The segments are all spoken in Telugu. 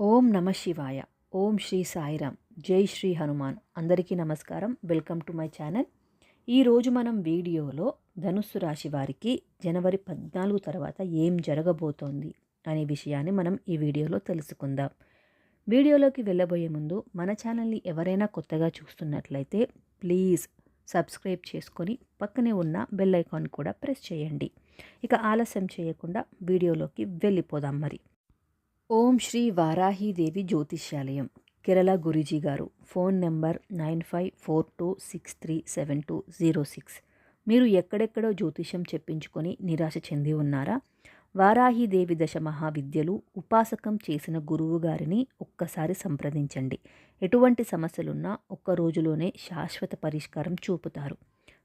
ఓం నమ శివాయ. ఓం శ్రీ సాయిరామ్. జై శ్రీ హనుమాన్. అందరికీ నమస్కారం. Welcome to my channel. ఈరోజు మనం వీడియోలో ధనుస్సు రాశి వారికి జనవరి పద్నాలుగు తర్వాత ఏం జరగబోతోంది అనే విషయాన్ని మనం ఈ వీడియోలో తెలుసుకుందాం. వీడియోలోకి వెళ్ళబోయే ముందు మన ఛానల్ని ఎవరైనా కొత్తగా చూస్తున్నట్లయితే ప్లీజ్ సబ్స్క్రైబ్ చేసుకొని పక్కనే ఉన్న బెల్ ఐకాన్ కూడా ప్రెస్ చేయండి. ఇక ఆలస్యం చేయకుండా వీడియోలోకి వెళ్ళిపోదాం మరి. ఓం శ్రీ వారాహీదేవి జ్యోతిష్యాలయం కేరళ గురూజీ గారు. Phone number nine five four two six three seven two zero six. మీరు ఎక్కడెక్కడో జ్యోతిష్యం చెప్పించుకొని నిరాశ చెంది ఉన్నారా? వారాహీదేవి దశ మహావిద్యలు ఉపాసకం చేసిన గురువు గారిని ఒక్కసారి సంప్రదించండి. ఎటువంటి సమస్యలున్నా ఒక్క రోజులోనే శాశ్వత పరిష్కారం చూపుతారు.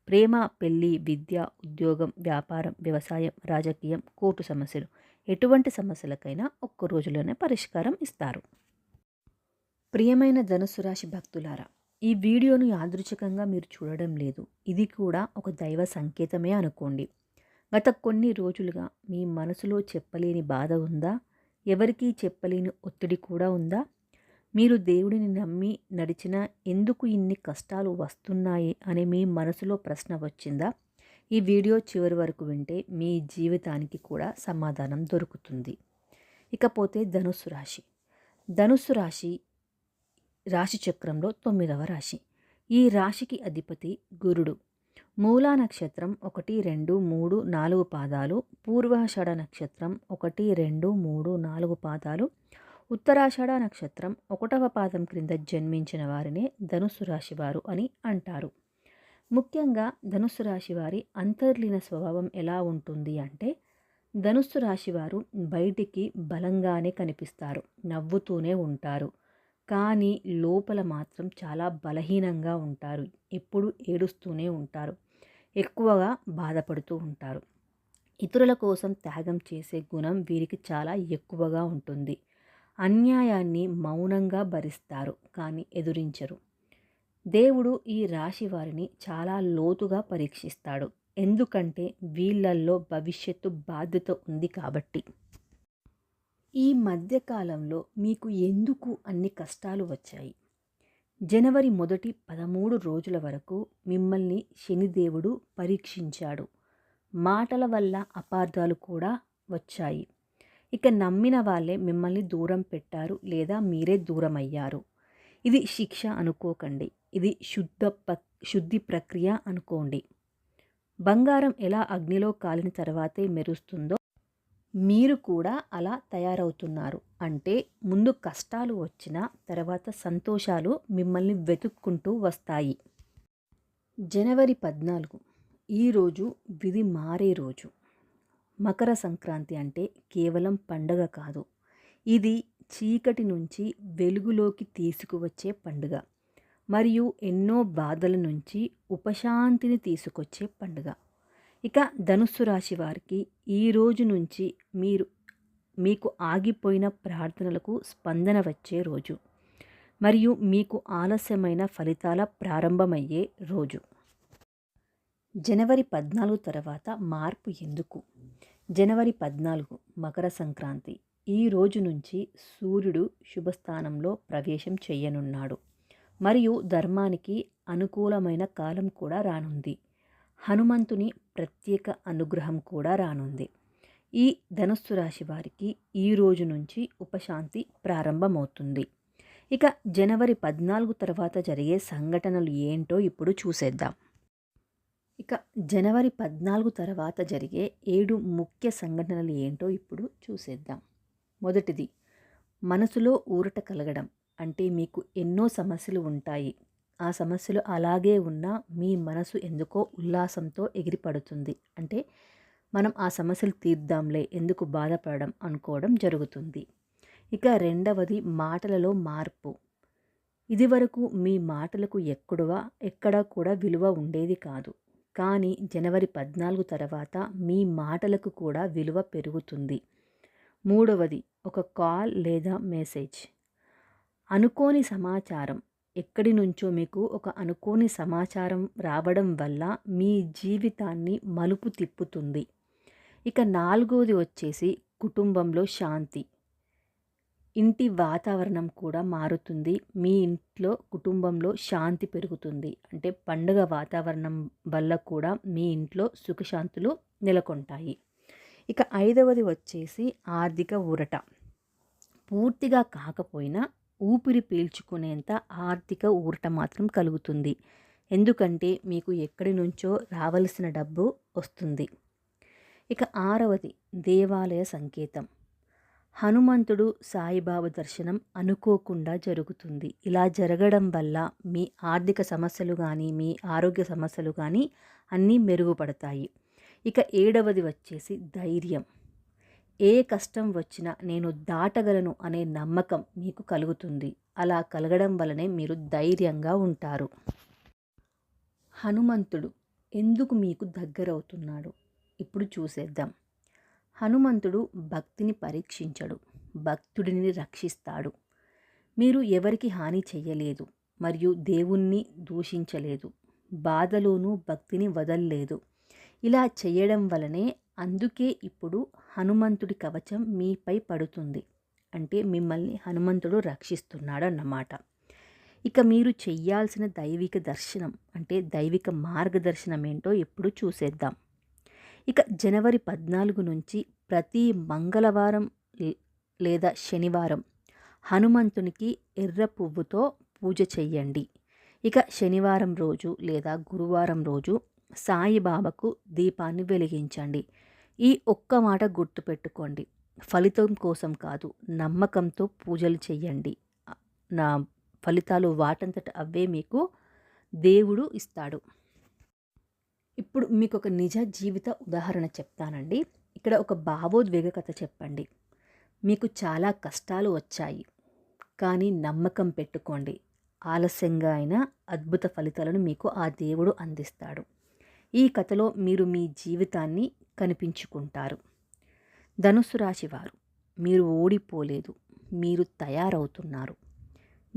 ప్రేమ పెళ్ళి విద్య ఉద్యోగం వ్యాపారం వ్యవసాయం రాజకీయం కోర్టు సమస్యలు. ఎటువంటి సమస్యలకైనా ఒక్క రోజులోనే పరిష్కారం ఇస్తారు. ప్రియమైన ధనుసు రాశి భక్తులారా ఈ వీడియోను యాదృచ్ఛికంగా మీరు చూడడం లేదు. ఇది కూడా ఒక దైవ సంకేతమే అనుకోండి. గత కొన్ని రోజులుగా మీ మనసులో చెప్పలేని బాధ ఉందా? ఎవరికీ చెప్పలేని ఒత్తిడి కూడా ఉందా? మీరు దేవుడిని నమ్మి నడిచినా ఎందుకు ఇన్ని కష్టాలు వస్తున్నాయి? అనే మీ మనసులో ప్రశ్న వచ్చిందా? ఈ వీడియో చివరి వరకు వింటే మీ జీవితానికి కూడా సమాధానం దొరుకుతుంది. ఇకపోతే ధనుస్సు రాశి. ధనుస్సు రాశి రాశి చక్రంలో తొమ్మిదవ రాశి. ఈ రాశికి అధిపతి గురుడు. మూలా నక్షత్రం ఒకటి రెండు మూడు నాలుగు పాదాలు. పూర్వాషాఢ నక్షత్రం ఒకటి రెండు మూడు నాలుగు పాదాలు. ఉత్తరాషాఢ నక్షత్రం ఒకటవ పాదం క్రింద జన్మించిన వారినే ధనుసు రాశి వారు అని అంటారు. ముఖ్యంగా ధనుస్సు రాశి వారి అంతర్లీన స్వభావం ఎలా ఉంటుంది అంటే ధనుస్సు రాశి వారు బయటికి బలంగానే కనిపిస్తారు నవ్వుతూనే ఉంటారు. కానీ లోపల మాత్రం చాలా బలహీనంగా ఉంటారు ఎప్పుడు ఏడుస్తూనే ఉంటారు ఎక్కువగా బాధపడుతూ ఉంటారు. ఇతరుల కోసం త్యాగం చేసే గుణం వీరికి చాలా ఎక్కువగా ఉంటుంది. అన్యాయాన్ని మౌనంగా భరిస్తారు కానీ ఎదురించరు. దేవుడు ఈ రాశి వారిని చాలా లోతుగా పరీక్షిస్తాడు. ఎందుకంటే వీళ్ళల్లో భవిష్యత్తు బాధ్యత ఉంది కాబట్టి. ఈ మధ్యకాలంలో మీకు ఎందుకు అన్ని కష్టాలు వచ్చాయి? జనవరి మొదటి పదమూడు రోజుల వరకు మిమ్మల్ని శనిదేవుడు పరీక్షించాడు. మాటల వల్ల అపార్థాలు కూడా వచ్చాయి. ఇక నమ్మిన వాళ్ళే మిమ్మల్ని దూరం పెట్టారు లేదా మీరే దూరం అయ్యారు ఇది శిక్ష అనుకోకండి. ఇది శుద్ధ శుద్ధి ప్రక్రియ అనుకోండి. బంగారం ఎలా అగ్నిలో కాలిన తర్వాతే మెరుస్తుందో మీరు కూడా అలా తయారవుతున్నారు. అంటే ముందు కష్టాలు వచ్చిన తర్వాత సంతోషాలు మిమ్మల్ని వెతుక్కుంటూ వస్తాయి. జనవరి పద్నాలుగు. ఈరోజు విధి మారే రోజు. మకర సంక్రాంతి అంటే కేవలం పండగ కాదు. ఇది చీకటి నుంచి వెలుగులోకి తీసుకువచ్చే పండుగ. మరియు ఎన్నో బాధల నుంచి ఉపశాంతిని తీసుకొచ్చే పండుగ. ఇక ధనుస్సు రాశి వారికి ఈ రోజు నుంచి మీరు మీకు ఆగిపోయిన ప్రార్థనలకు స్పందన వచ్చే రోజు. మరియు మీకు ఆలస్యమైన ఫలితాల ప్రారంభమయ్యే రోజు. జనవరి పద్నాలుగు తర్వాత మార్పు ఎందుకు? జనవరి పద్నాలుగు మకర సంక్రాంతి. ఈ రోజు నుంచి సూర్యుడు శుభస్థానంలో ప్రవేశం చేయనున్నాడు. మరియు ధర్మానికి అనుకూలమైన కాలం కూడా రానుంది. హనుమంతుని ప్రత్యేక అనుగ్రహం కూడా రానుంది. ఈ ధనుస్సు రాశి వారికి ఈ రోజు నుంచి ఉపశాంతి ప్రారంభమవుతుంది. ఇక జనవరి పద్నాలుగు తర్వాత జరిగే సంఘటనలు ఏంటో ఇప్పుడు చూసేద్దాం. ఇక జనవరి పద్నాలుగు తర్వాత జరిగే ఏడు ముఖ్య సంఘటనలు ఏంటో ఇప్పుడు చూసేద్దాం. మొదటిది మనసులో ఊరట కలగడం అంటే మీకు ఎన్నో సమస్యలు ఉంటాయి. ఆ సమస్యలు అలాగే ఉన్నా మీ మనసు ఎందుకో ఉల్లాసంతో ఎగిరిపడుతుంది. అంటే మనం ఆ సమస్యలు తీర్దాంలే ఎందుకు బాధపడడం అనుకోవడం జరుగుతుంది. ఇక రెండవది మాటలలో మార్పు. ఇదివరకు మీ మాటలకు ఎక్కడవా ఎక్కడా కూడా విలువ ఉండేది కాదు. కానీ జనవరి పద్నాలుగు తర్వాత మీ మాటలకు కూడా విలువ పెరుగుతుంది. మూడవది ఒక కాల్ లేదా మెసేజ్. అనుకోని సమాచారం. ఎక్కడి నుంచో మీకు ఒక అనుకోని సమాచారం రావడం వల్ల మీ జీవితాన్ని మలుపు తిప్పుతుంది. ఇక నాలుగోది వచ్చేసి కుటుంబంలో శాంతి. ఇంటి వాతావరణం కూడా మారుతుంది. మీ ఇంట్లో కుటుంబంలో శాంతి పెరుగుతుంది. అంటే పండుగ వాతావరణం వల్ల కూడా మీ ఇంట్లో సుఖశాంతులు నెలకొంటాయి. ఇక ఐదవది వచ్చేసి ఆర్థిక ఊరట. పూర్తిగా కాకపోయినా ఊపిరి పీల్చుకునేంత ఆర్థిక ఊరట మాత్రం కలుగుతుంది. ఎందుకంటే మీకు ఎక్కడి నుంచో రావలసిన డబ్బు వస్తుంది. ఇక ఆరవది దేవాలయ సంకేతం. హనుమంతుడు సాయిబాబా దర్శనం అనుకోకుండా జరుగుతుంది. ఇలా జరగడం వల్ల మీ ఆర్థిక సమస్యలు కానీ మీ ఆరోగ్య సమస్యలు కానీ అన్నీ మెరుగుపడతాయి. ఇక ఏడవది వచ్చేసి ధైర్యం. ఏ కష్టం వచ్చినా నేను దాటగలను అనే నమ్మకం మీకు కలుగుతుంది. అలా కలగడం వలనే మీరు ధైర్యంగా ఉంటారు. హనుమంతుడు ఎందుకు మీకు దగ్గరవుతున్నాడు? ఇప్పుడు చూసేద్దాం. హనుమంతుడు భక్తిని పరీక్షించడు. భక్తుడిని రక్షిస్తాడు. మీరు ఎవరికి హాని చెయ్యలేదు మరియు దేవుణ్ణి దూషించలేదు. బాధలోనూ భక్తిని వదల్లేదు. ఇలా చేయడం వలనే అందుకే ఇప్పుడు హనుమంతుడి కవచం మీపై పడుతుంది. అంటే మిమ్మల్ని హనుమంతుడు రక్షిస్తున్నాడు అన్నమాట ఇక మీరు చెయ్యాల్సిన దైవిక దర్శనం అంటే దైవిక మార్గదర్శనం ఏంటో ఎప్పుడు చూసేద్దాం. ఇక జనవరి పద్నాలుగు నుంచి ప్రతి మంగళవారం లేదా శనివారం హనుమంతునికి ఎర్ర పువ్వుతో పూజ చెయ్యండి. ఇక శనివారం రోజు లేదా గురువారం రోజు సాయిబాబాకు దీపాన్ని వెలిగించండి. ఈ ఒక్క మాట గుర్తుపెట్టుకోండి. ఫలితం కోసం కాదు నమ్మకంతో పూజలు చెయ్యండి. నా ఫలితాలు వాటంతట అవే మీకు దేవుడు ఇస్తాడు. ఇప్పుడు మీకు ఒక నిజ జీవిత ఉదాహరణ చెప్తానండి. ఇక్కడ ఒక భావోద్వేగ కథ చెప్పండి. మీకు చాలా కష్టాలు వచ్చాయి కానీ నమ్మకం పెట్టుకోండి. ఆలస్యంగా అయినా అద్భుత ఫలితాలను మీకు ఆ దేవుడు అందిస్తాడు. ఈ కథలో మీరు మీ జీవితాన్ని కనిపించుకుంటారు. ధనుసు రాశివారు మీరు ఓడిపోలేదు మీరు తయారవుతున్నారు.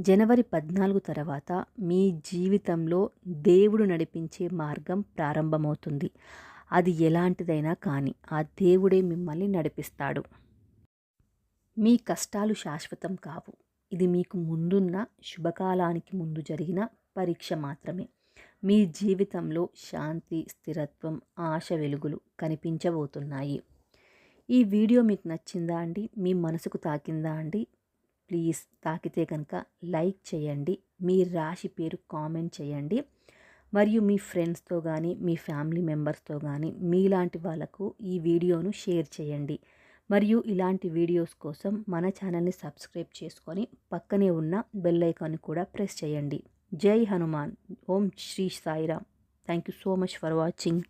జనవరి పద్నాలుగు తర్వాత మీ జీవితంలో దేవుడు నడిపించే మార్గం ప్రారంభమవుతుంది. అది ఎలాంటిదైనా కానీ ఆ దేవుడే మిమ్మల్ని నడిపిస్తాడు. మీ కష్టాలు శాశ్వతం కావు. ఇది మీకు ముందున్న శుభకాలానికి ముందు జరిగిన పరీక్ష మాత్రమే. మీ జీవితంలో శాంతి స్థిరత్వం ఆశ వెలుగులు కనిపించబోతున్నాయి. ఈ వీడియో మీకు నచ్చిందా అండి? మీ మనసుకు తాకిందా అండి? ప్లీజ్ తాకితే కనుక లైక్ చేయండి. మీ రాశి పేరు కామెంట్ చేయండి. మరియు మీ ఫ్రెండ్స్తో కానీ మీ ఫ్యామిలీ మెంబర్స్తో కానీ మీలాంటి వాళ్ళకు ఈ వీడియోను షేర్ చేయండి. మరియు ఇలాంటి వీడియోస్ కోసం మన ఛానల్ని సబ్స్క్రైబ్ చేసుకొని పక్కనే ఉన్న బెల్ ఐకాన్ కూడా ప్రెస్ చేయండి. జై హనుమాన్. ఓం Shri Sairam. Thank you so much for watching